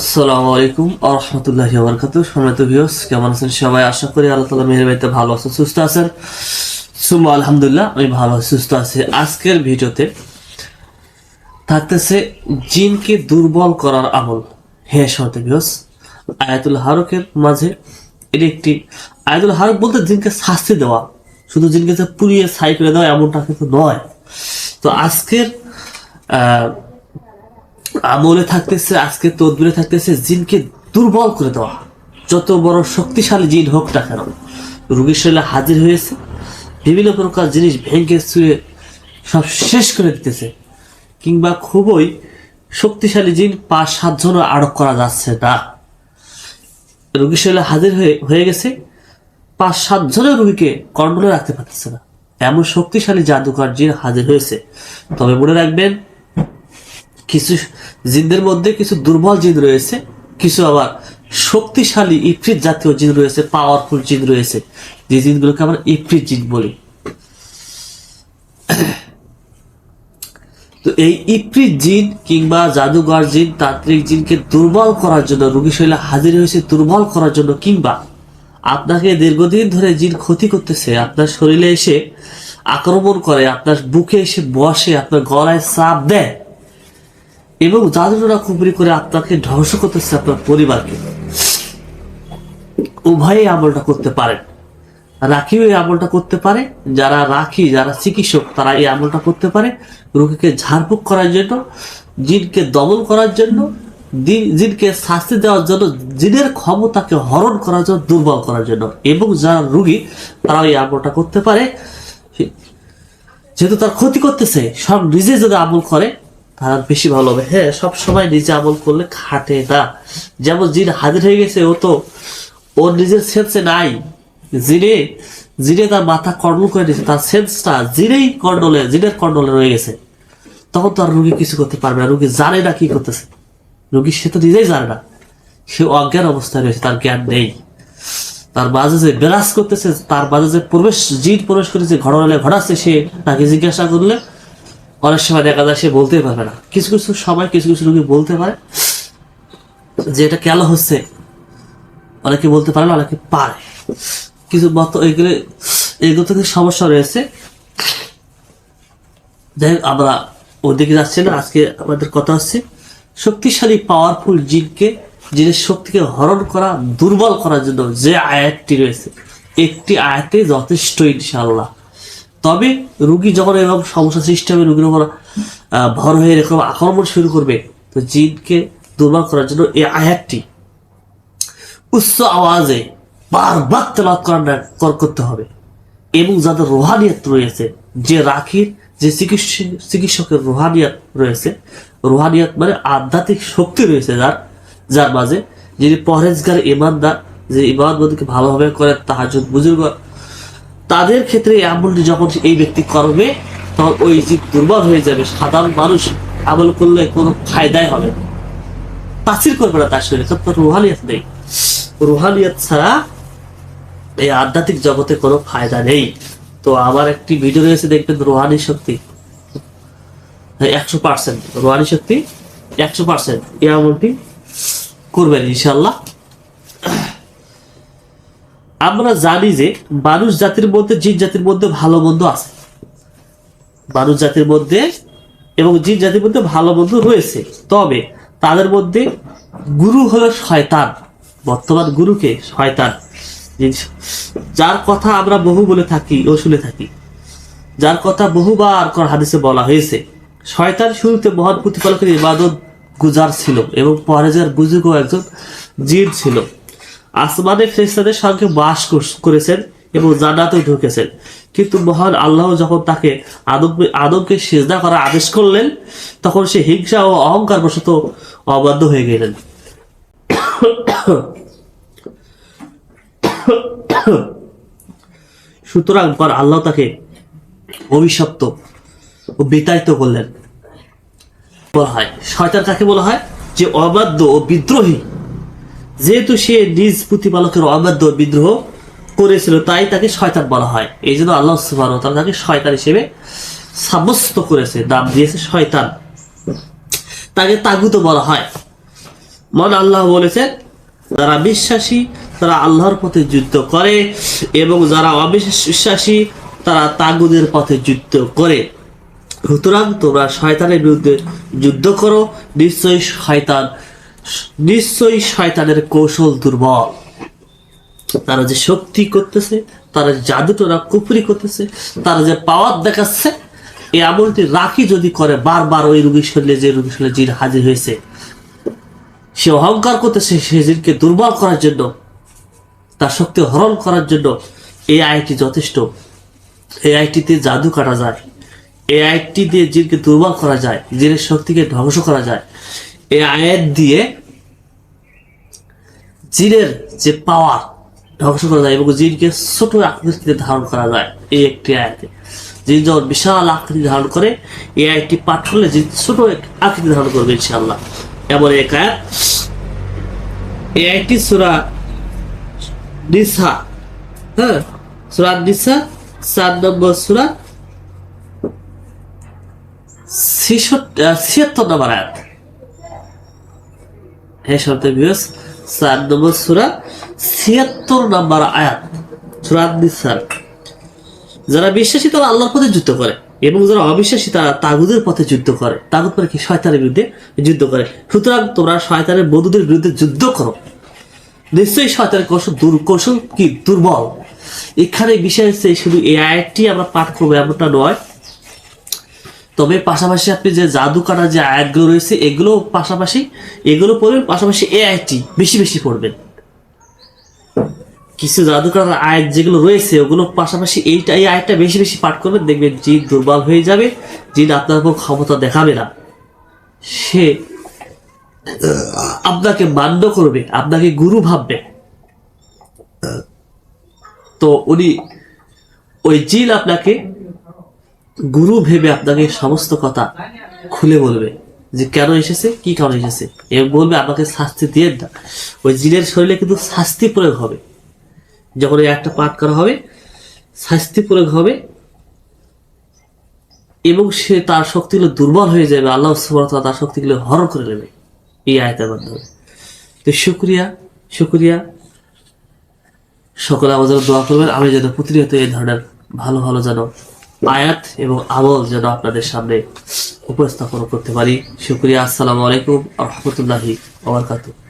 আসসালামু আলাইকুম আরহামতুল্লাহ বরকাত সম্মানিত ভিউস কেমন আছেন সবাই? আশা করি আল্লাহ তালা মেহের বাড়িতে ভালো আছেন, সুস্থ আছেন। সুম্মা আলহামদুলিল্লাহ, আমি ভালো সুস্থ আছি। আজকের ভিডিওতে থাকতেছে জিনকে দুর্বল করার আমল। হ্যাঁ সম্মানিত ভিউস আয়াতুল হারকের মাঝে এটি একটি, আয়াতুল হারক বলতে জিনকে শাস্তি দেওয়া। শুধু জিনকে যে পুড়িয়ে ছাই করে দেওয়া এমনটা কিন্তু নয়। তো আজকের, আহ আমলে থাকতেছে, আজকে তদবিরে থাকতেছে, জিনকে দুর্বল করে দেওয়া যত বড় শক্তিশালী জিন হোক না কেন, রুগীর শরীরে হাজির হয়েছে, বিভিন্ন প্রকার জিনিস ভেঙে ছুঁয়ে সব শেষ করে দিতেছে, কিংবা খুবই শক্তিশালী জিন পাঁচ সাতজনও আটক করা যাচ্ছে না। রুগীর শরীরে হাজির হয়ে হয়ে গেছে, পাঁচ সাতজনের রুগীকে কন্ট্রোলে রাখতে পারতেছে না। এমন শক্তিশালী জাদুকর জিন হাজির হয়েছে। তবে মনে রাখবেন কিছু জিনদের মধ্যে কিছু দুর্বল জিন রয়েছে, কিছু আবার শক্তিশালী ইফরিত জাতীয় জিন রয়েছে পাওয়ারফুল জিন রয়েছে। যে জিনগুলোকে আমরা ইফরিত জিন বলি। তো এই ইফরিত জিন কিংবা জাদুঘর জিন, তান্ত্রিক জিনকে দুর্বল করার জন্য, রোগী শৈলে হাজির হয়েছে দুর্বল করার জন্য কিংবা আপনাকে দীর্ঘদিন ধরে জিন ক্ষতি করতেছে, আপনার শরীরে এসে আক্রমণ করে, আপনার বুকে এসে বসে, আপনার গলায় চাপ দেয় এবং জাদুটোনা কুপুরি করে আপনাকে ধ্বংস করতেছে আপনার পরিবারকে। উভয়ই আমলটা করতে পারেন। রাখিও এই আমলটা করতে পারে। যারা রাখি, যারা চিকিৎসক, তারা এই আমলটা করতে পারে। রোগীকে ঝাড়ফুঁক করার জন্য, জিনকে দমন করার জন্য জিনকে শাস্তি দেওয়ার জন্য, জিনের ক্ষমতাকে হরণ করার জন্য, দুর্বল করার জন্য। এবং যারা রুগী তারা এই আমলটা করতে পারে। যেহেতু তার ক্ষতি করতেছে, সব নিজে যদি আমল করে তার বেশি ভালো হবে। হ্যাঁ সব সময় নিজে আমল করলে খাটে না। যেমন জিন হাজির হয়ে গেছে, ও তো ওর নিজের সেন্সে নাই। জিনে জিনে তার মাথা কন্ট্রোল করে দিয়েছে, তার সেন্সটা জিনেই কন্ট্রোলে জিনের কন্ট্রোলে রয়ে গেছে। তখন তো আর রুগী কিছু করতে পারবে না, রুগী জানে না কি করতেছে। রুগী সে তো নিজেই জানে না। সে অজ্ঞান অবস্থায় রয়েছে, তার জ্ঞান নেই। তার মাঝে যে বিরাজ করতেছে, তার মাঝে যে প্রবেশ, জিন প্রবেশ করেছে, ঘটনা ঘটাচ্ছে, সে তাকে জিজ্ঞাসা করলে অনেক সময় দেখা যায় সে বলতেই পারবে না। কিছু কিছু সময় কিছু কিছু রোগী বলতে পারে যে এটা কেন হচ্ছে? অনেকে বলতে পারে না, অনেকে পারে। কিছু মত এগুলো এগুলো থেকে সমস্যা রয়েছে। যাই হোক, আমরা ওদিকে যাচ্ছি না, আজকে আমাদের কথা হচ্ছে শক্তিশালী পাওয়ারফুল জিনকে, জিনের শক্তিকে হরণ করা, দুর্বল করার জন্য যে আয়াতটি রয়েছে। একটি আয়াতে যথেষ্ট ইনশাল্লাহ তবে রুগী যখন এরকম সমস্যা সৃষ্টি হবে, রুগীর উপর ভর হয়ে এরকম আক্রমণ শুরু করবে, তো জিনকে দুর্বল করার জন্য এই আয়াতটি উচ্চ আওয়াজে বারবার তেলাওয়াত করার কর- করতে হবে। এবং যাদের রোহানিয়াত রয়েছে, যে রাখির, যে চিকিৎসক চিকিৎসকের রোহানিয়াত রয়েছে, রোহানিয়াত মানে আধ্যাত্মিক শক্তি রয়েছে যার যার মাঝে যিনি পরেজগার ইমানদার যে ইমানবদকে ভালোভাবে করে তাহাজুদ বুজুর্গ তাদের ক্ষেত্রে এই আমলটি যখন এই ব্যক্তি করবে, তখন ওই জীব দুর্বল হয়ে যাবে। সাধারণ মানুষ আমল করলে কোনো ফায়দাই হবে না। তাসির করবে না তার শরীরে তার রুহানিয়াত নেই। রুহানিয়াত ছাড়া এই আধ্যাত্মিক জগতে কোনো ফায়দা নেই। তো আমার একটি ভিডিও রয়েছে, দেখবেন রোহানি শক্তি। একশো পার্সেন্ট। রোহানি শক্তি একশো পার্সেন্ট। এই আমলটি করবেন ইনশাল্লাহ আমরা জানি যে মানুষ জাতির মধ্যে, জিন জাতির মধ্যে ভালো মন্দ আছে। মানুষ জাতির মধ্যে এবং জিন জাতির মধ্যে ভালো মন্দ রয়েছে। তবে তাদের মধ্যে গুরু হলো শয়তান। বর্তমান গুরুকে শয়তান। যার কথা আমরা বহু বলে থাকি ও শুনে থাকি। যার কথা বহুবার কর হাদিসে বলা হয়েছে, শয়তান শুরুতে মহান প্রতিপালকের ইবাদত গুজার ছিল এবং পরেজার বুজুর্গ একজন জিন ছিল। আসমানে ফেরেশতাদের সঙ্গে বাস কর- করেছেন এবং জান্নাতেও ঢুকেছেন। কিন্তু মহান আল্লাহ যখন তাকে আদম আদমকে সেজদা করার আদেশ করলেন, তখন সে হিংসা ও অহংকার বশত অবাধ্য হয়ে গেলেন। সুতরাং পর আল্লাহ তাকে অভিশপ্ত ও বিতাড়িত করলেন। বলা হয়, শয়তান কাকে বলা হয়? যে অবাধ্য ও বিদ্রোহী। যেহেতু সে নিজ প্রতিপালকের অবাধ্য বিদ্রোহ করেছিল, তাই তাকে শয়তান বলা হয়। এই জন্য আল্লাহ সুবাহ তাকে শয়তান হিসেবে সাব্যস্ত করেছে নাম দিয়েছে শয়তান। তাকে তাগুত বলা হয়। মন আল্লাহ বলেছেন, যারা বিশ্বাসী, তারা আল্লাহর পথে যুদ্ধ করে এবং যারা অবিশ্বাসী, তারা তাগুদের পথে যুদ্ধ করে। সুতরাং তোমরা শয়তানের বিরুদ্ধে যুদ্ধ করো, নিশ্চয়ই শয়তান নিশ্চয়ই শয়তানের কৌশল দুর্বল। তারা যে শক্তি করতেছে, তারা জাদুটোরা কুপুরি করতেছে, তারা যে পাওয়ার দেখাচ্ছে এই আমলটি রাখি যদি করে, বারবার ওই রুগীর শরীরে যে রুগীর শরীরে জিন হাজির হয়েছে, সে অহংকার করতেছে, সে জিনকে দুর্বল করার জন্য, তার শক্তি হরণ করার জন্য এই আইটি যথেষ্ট। এই আইটিতে জাদু কাটা যায়। এই আয়াতটি দিয়ে জিনকে দুর্বল করা যায়, জিনের শক্তিকে ধ্বংস করা যায়। এই আয়াত দিয়ে জিনের যে পাওয়ার ধ্বংস করা যায় এবং জিনকে ছোট আকৃতিতে ধারণ করা যায়, এই একটি আয়াতে। জিন যখন বিশাল আকৃতি ধারণ করে, এই আয়াতটি পাঠ করলে জিন ছোট আকৃতি ধারণ করবে ইনশাআল্লাহ। এমন এক আয়াত। এই আয়াতটি সুরা নিসা হ্যাঁ? সুরা নিসা চার নম্বর সুরা ছিয়াত্তর নম্বর আয়াত। হ্যাঁ শব্দ বিয়স চার নম্বর সুরা ছিয়াত্তর নম্বর আয়াত, সুরা নিসার যারা বিশ্বাসী তারা আল্লাহর পথে যুদ্ধ করে এবং যারা অবিশ্বাসী তারা তাগুদের পথে যুদ্ধ করে। তাগুদ মানে কি? শয়তানের বিরুদ্ধে যুদ্ধ করে। সুতরাং তোমরা শয়তানের বন্ধুদের বিরুদ্ধে যুদ্ধ করো। নিশ্চয়ই শয়তানের কৌশল দুর কৌশল কি? দুর্বল। এখানে বিষয় হচ্ছে শুধু এই আয়াতটি আমরা পাঠ করব এমনটা নয় তবে পাশাপাশি আপনি যে জাদু কাটা যে আয়াতগুলো রয়েছে, এগুলো পাশাপাশি, এগুলো পড়বেন, পাশাপাশি এ বেশি বেশি পড়বেন। কিছু জাদু কাটার আয়াত যেগুলো রয়েছে, ওগুলো পাশাপাশি এইটা এই আয়াতটা বেশি বেশি পাঠ করবেন, দেখবেন জিন দুর্বল হয়ে যাবে জিন আপনার উপর ক্ষমতা দেখাবে না। সে আপনাকে মান্য করবে, আপনাকে গুরু ভাববে। তো উনি ওই জিল আপনাকে গুরু ভেবে আপনাকে সমস্ত কথা খুলে বলবে যে কেন এসেছে, কি কারণে এসেছে? এবং বলবে আপনাকে শাস্তি দিয়ে না ওই জিনের শরীরে কিন্তু শাস্তি প্রয়োগ হবে। যখন এই একটা পাঠ করা হবে, শাস্তি প্রয়োগ হবে, এবং সে তার শক্তিগুলো দুর্বল হয়ে যাবে, আল্লাহ তার শক্তিগুলো হরণ করে নেবে এই আয়তের মাধ্যমে। তো শুক্রিয়া শুক্রিয়া। সকলে আমাদের দোয়া করবেন। আমি যেন প্রতিনিয়ত এই ধরনের ভালো ভালো যেন আয়াত এবং আমল যেন আপনাদের সামনে উপস্থাপন করতে পারি। শুক্রিয়া। আসসালামু আলাইকুম রহমতুল্লাহি ওবরকাতুহ